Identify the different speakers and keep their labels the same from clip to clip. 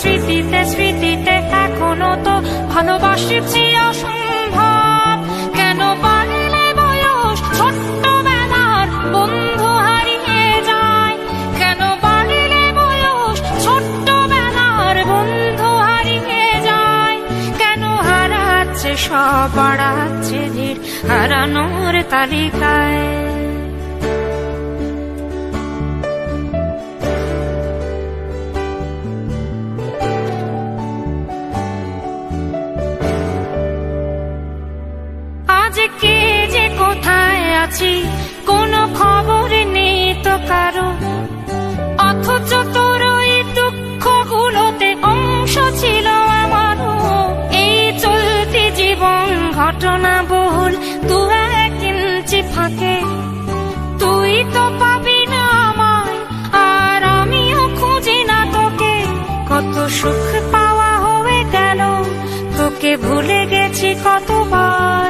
Speaker 1: স্মৃতিতে স্মৃতিতে এখনও তো ভালোবাসছি অসম্ভব কেন পারলে বয়স বন্ধু হারিয়ে যায়? কেন বয়স বন্ধু হারিয়ে যায়? কেন হারাচ্ছে সব ভিড় হারানোর তালিকায়? আজ কে যে কোথায় আছি, কোনো খবর নেই তো কারও। অথচ তোর ওই দুঃখগুলোতে অংশ ছিল আমারও। এই চলতি জীবন ঘটনা বহুল, দু এক ইঞ্চি ফাঁকে। তুই তো পাবি না আমায়, আর আমিও খুঁজি না তোকে। কত সুখ পাওয়া হয়ে গেল, তোকে ভুলে গেছি কতবার।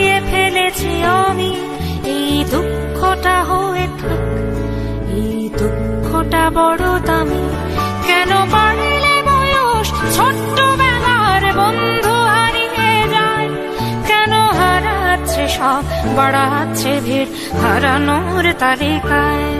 Speaker 1: হারিয়ে ফেলেছি আমি। এই দুঃখটা হয়ে থাক, এই দুঃখটা বড় দামি। কেন বাড়লে বয়স ছোট্টবেলার বন্ধু হারিয়ে যায়? কেন হারাচ্ছে সব, বাড়াচ্ছে ভিড় হারানোর তালিকায়?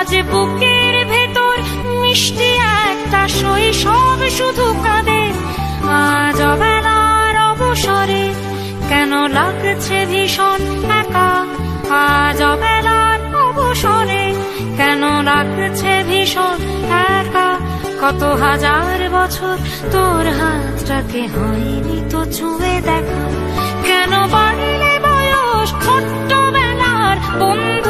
Speaker 1: আজ বুকের ভেতর মিষ্টি একটা শৈশব শুধু কাঁদে আজ অবেলার অবসরে কেন লাগছে ভীষণ একা? আজ অবেলার অবসরে কেন লাগছে ভীষণ একা? কত হাজার বছর তোর হাতটাকে হয়নি তো ছুঁয়ে দেখা। কেন বাড়লে বয়স ছোট্টবেলার বন্ধু